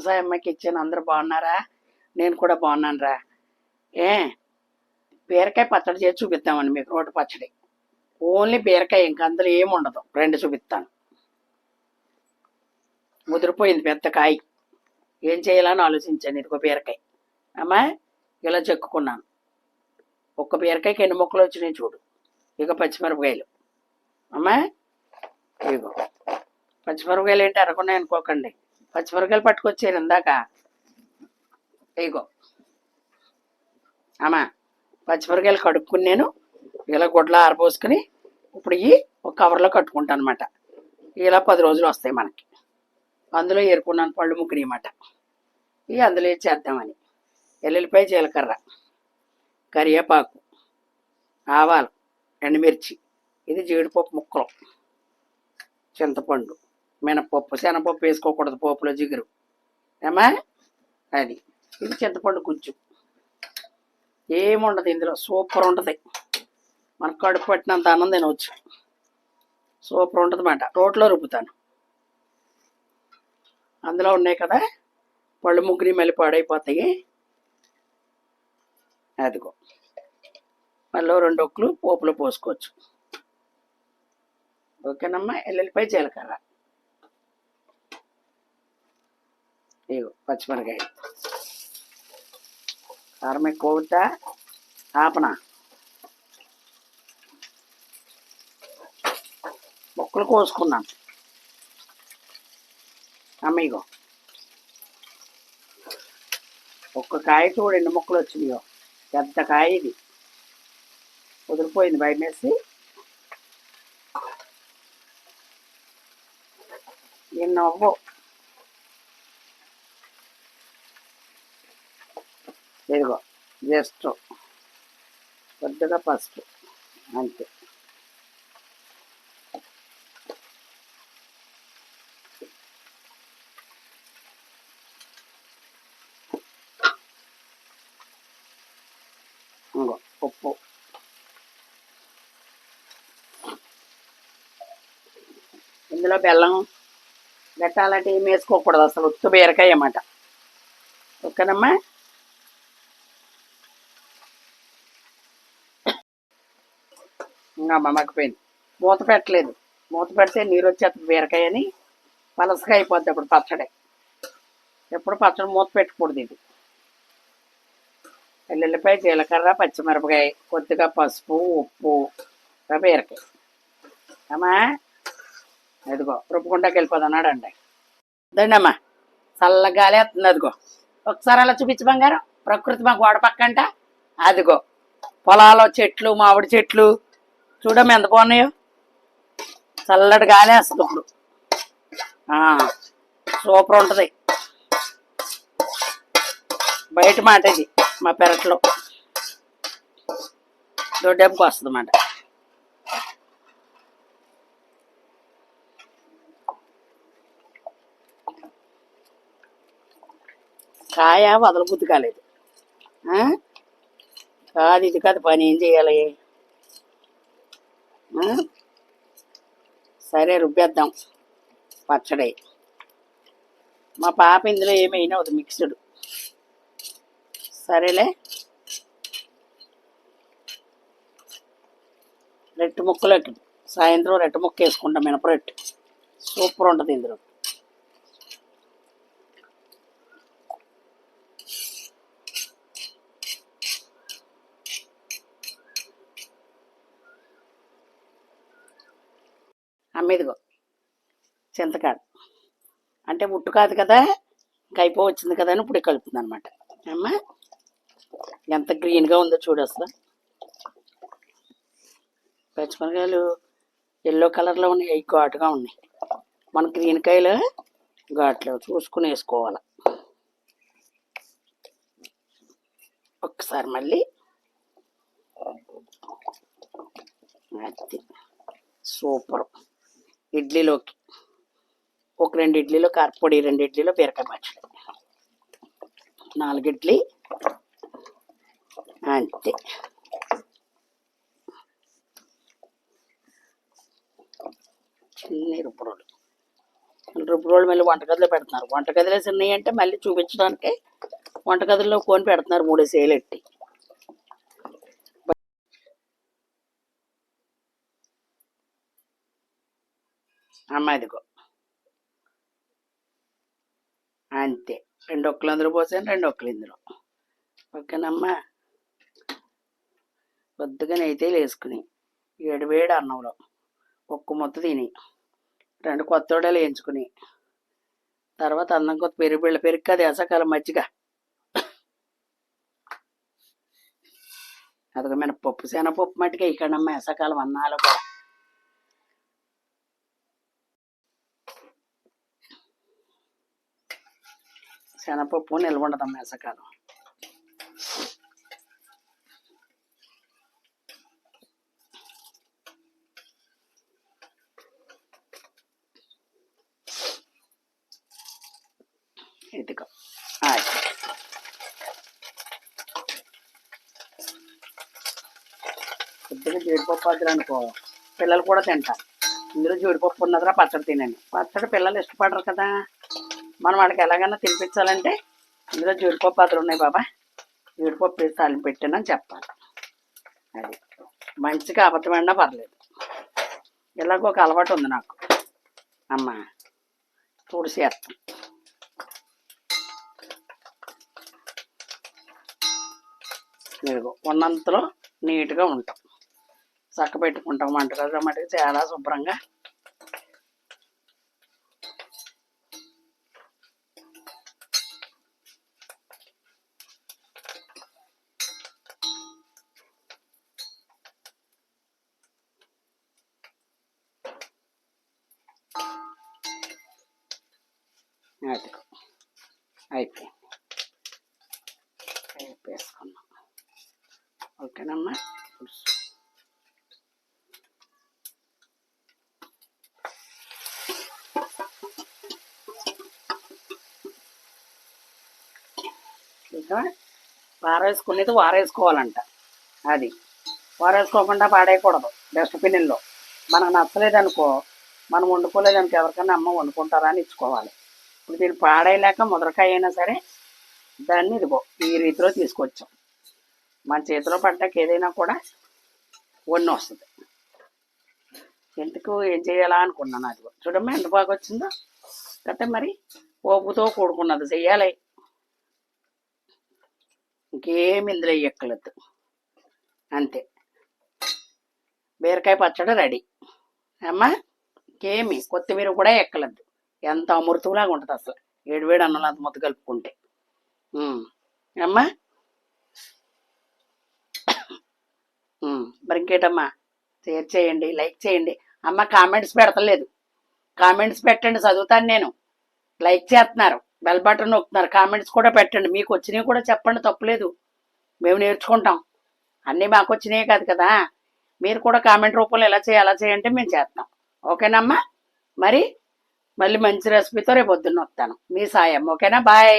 సాయి అమ్మకి ఇచ్చాను. అందరూ బాగున్నారా? నేను కూడా బాగున్నాను రా ఏ? బీరకాయ పచ్చడి చేసి చూపిద్దామండి మీకు రోటి పచ్చడి. ఓన్లీ బీరకాయ ఇంక అందులో ఏమి ఉండదు. రెండు చూపిస్తాను. ముదిరిపోయింది పెద్ద కాయ. ఏం చేయాలని ఆలోచించాను. ఇదిగో బీరకాయ. అమ్మా ఇలా చెక్కుకున్నాను. ఒక్క బీరకాయకి ఎన్ని ముక్కలు వచ్చినాయి చూడు. ఇక పచ్చిమిరపకాయలు. అమ్మా ఇగో పచ్చిమిరపకాయలు ఏంటి? అరకున్నాయి అనుకోకండి. పచ్చిమిరకాయలు పట్టుకొచ్చాను ఇందాక. ఇగో. అమ్మా పచ్చిమిరకాయలు కడుక్కుని నేను ఇలా గుడ్లు ఆరబోసుకుని ఇప్పుడు ఇవి ఒక కవర్లో కట్టుకుంటాను అనమాట ఇలా పది రోజులు వస్తాయి మనకి. అందులో ఏరుకున్నాను పళ్ళు ముగ్గుని అన్నమాట ఇవి అందులో చేద్దామని. ఎల్లుల్లిపాయ జీలకర్ర కరివేపాకు ఆవాలు ఎండుమిర్చి. ఇది జీడిపప్పు ముక్కలు. చింతపండు. మినపప్పు శనగపప్పు వేసుకోకూడదు పోపులో జిగురు. ఏమా అది. ఇది చింతపండు గుజ్జు. ఏముండదు ఇందులో? సూపర్ ఉంటుంది. మన కడుపు పట్టినంత అన్నం తినవచ్చు. సూపర్ ఉంటుంది మాట. రోట్లో రుబ్బుతాను. అందులో ఉన్నాయి కదా పళ్ళు ముగ్గురి మళ్ళీ పాడైపోతాయి. అదిగో. మళ్ళీ రెండు ఒక్కలు పోపులో పోసుకోవచ్చు. ఓకేనమ్మా? ఎల్లుల్లిపాయ జీలకర్ర. ఇగో పచ్చిమిరకాయ కారం ఎక్కువ అవుతా ఆపనా ముక్కలు కోసుకున్నాను అమ్మిగో ఒక్క కాయ చూడు ఎన్ని ముక్కలు వచ్చినాయో పెద్ద కాయ ఇది. కుదిరిపోయింది బయట వేసి నిన్న ఇదిగో జస్ట్ కొద్దిగా పసుపు అంతే. ఇంకో ఉప్పు. ఇందులో బెల్లం గట్టాలంటే ఏం వేసుకోకూడదు అసలు ఉత్తు బీరకాయ అన్నమాట. ఓకేనమ్మా? ఇంకా మమ్మకపోయింది మూత పెట్టలేదు. మూత పెడితే నీరు వచ్చేస్తుంది బీరకాయ అని పలసగా అయిపోద్ది అప్పుడు పచ్చడి. ఎప్పుడు పచ్చడి మూత పెట్టకూడదు ఇది. వెల్లుల్లిపాయ జీలకర్ర పచ్చిమిరపకాయ కొద్దిగా పసుపు ఉప్పు బీరకాయ. అమ్మా అదిగో రుబ్బుకుండాకి వెళ్ళిపోతున్నాడు అండి దండమ్మా అమ్మా చల్లగాలి వస్తుంది అదిగో. ఒకసారి అలా చూపించి బంగారం. ప్రకృతి మా గోడ పక్కంట. అదిగో పొలాలు చెట్లు మామిడి చెట్లు చూడమ్మ ఎంత బాగున్నాయో. చల్లటి గాలి వస్తుంది ఇప్పుడు. ఆ, సూపర్ ఉంటుంది. బయట మాట ఇది మా పెరట్లో. దొడ్డెంపుకి వస్తుంది అన్నమాట కాయ వదలబుద్ధి కాలేదు. కాదు ఇది కాదు పని ఏం చేయాలి? సరే రుబ్బేద్దాం పచ్చడి. మా పాప ఇందులో ఏమైనా అవుతుంది మిక్స్డ్. సరేలే. రెట్టు ముక్కలకి సాయంత్రం రెట్టు ముక్క వేసుకుంటాం మినపరెట్టు సూపర్ ఉంటుంది ఇందులో. అమ్మేదిగో చింతకాడు. అంటే ముట్టు కాదు కదా కైపో వచ్చింది కదా అని ఇప్పుడు కలుపుతుంది అనమాట అమ్మా ఎంత గ్రీన్గా ఉందో చూడు అసలు. పచ్చిమిరకాయలు ఎల్లో కలర్లో ఉన్నాయి అవి ఘాటుగా ఉన్నాయి. మన గ్రీన్ కాయలు ఘాట్లో చూసుకుని వేసుకోవాలి. ఒకసారి మళ్ళీ. అది సూపర్. ఇడ్లీలోకి. ఒక రెండు ఇడ్లీలో కారపొడి రెండు ఇడ్లీలో బీరకాయ పచ్చడి. నాలుగు ఇడ్లీ అంతే. చిన్న రుబ్బురోలు రుబ్బు రోళ్ళు మళ్ళీ వంటగదిలో పెడుతున్నారు. వంటగదిలో చిన్నవి అంటే మళ్ళీ చూపించడానికి వంటగదిలో కొని పెడుతున్నారు మూడేసి వేలు ఎట్టి అమ్మ ఇదిగో అంతే. రెండు ఒక్కలు అందరూ పోసాను రెండు ఒక్కలు ఇందులో. ఓకేనమ్మా? కొద్దిగా నెయ్యితేలు వేసుకుని ఏడు వేడి అన్నంలో ఒక్క ముద్ద తిని రెండు కొత్త వడలు వేయించుకుని తర్వాత అన్నం కొత్త పెరుగు బిళ్ళ పెరుగు కదా వేసకాలం మజ్జిగ. అదొక మినపప్పు శనగపప్పు మట్టుగా ఇక్కడమ్మా వేసకాలం అన్నాలు కూడా. శనగపప్పు నిల్వ ఉండదమ్మ వేసకాలం ఇదిగో కొద్దిగా జీడిపప్పు వద్దులు అనుకో. పిల్లలు కూడా తింటారు. ఇందులో జీడిపప్పు ఉన్నదిరా పచ్చడి తినండి. పచ్చడి పిల్లలు ఇష్టపడరు కదా. మనం వాడికి ఎలాగైనా తినిపించాలంటే ఇందులో జీడిపప్పు అతలు ఉన్నాయి బాబా. జీడిపప్పు వేసి తాలింపు పెట్టానని చెప్పాలి. అది మంచిగా అబద్ధమైనా పర్లేదు. ఇలాగ ఒక అలవాటు ఉంది నాకు. అమ్మ తుడిసి చేస్తాం ఇదిగో ఉన్నంతలో నీట్గా ఉంటాం. చక్క పెట్టుకుంటాం. వంటగదిలో మటుకు చాలా శుభ్రంగా అదిగో. అయిపోయింది. వేసుకున్నాం ఓకేనమ్మా? ఇక వారేసుకునేది వారేసుకోవాలంట. అది. వారేసుకోకుండా పాడేయకూడదు. డస్ట్బిన్లో మనకు నచ్చలేదనుకో మనం వండుకోలేదనుకో ఎవరికైనా అమ్మ వండుకుంటారా అని ఇచ్చుకోవాలి. ఇప్పుడు దీన్ని పాడేయలేక ముదరకాయ అయినా సరే దాన్ని ఇదిగో ఈ రీతిలో తీసుకొచ్చాం మన చేతిలో పడ్డాక ఏదైనా కూడా వన్ను వస్తుంది. ఎందుకు ఏం చేయాలా అనుకున్నాను అది చూడమ్మా ఎంత బాగా వచ్చిందో. కదా మరి ఓపుతో కూడుకున్నది. చెయ్యాలి. ఇంకేమి ఇందులో ఎక్కలేదు. అంతే. బీరకాయ పచ్చడి రెడీ. అమ్మా ఇంకేమి కొత్తిమీర కూడా ఎక్కలేదు. ఎంత అమృతంలాగా ఉంటుంది అసలు. ఏడు వేడి అన్నంలో అంత ముద్ద కలుపుకుంటే. అమ్మా మరి ఇంకేటమ్మా? షేర్ చేయండి లైక్ చేయండి. అమ్మ కామెంట్స్ పెడతలేదు. కామెంట్స్ పెట్టండి చదువుతాను నేను. లైక్ చేస్తున్నారు బెల్ బటన్ నొక్కుతున్నారు. కామెంట్స్ కూడా పెట్టండి. మీకు వచ్చినవి కూడా చెప్పండి తప్పులేదు. మేము నేర్చుకుంటాం. అన్నీ మాకు వచ్చినాయి కాదు కదా. మీరు కూడా కామెంట్ రూపంలో ఎలా చేయాలి అలా చేయంటే మేము చేస్తాం. ఓకేనమ్మా? మరి మళ్ళీ మంచి రెసిపీతో రేపు పొద్దున్న వస్తాను. మీ సాయం ఓకేనా? బాయ్.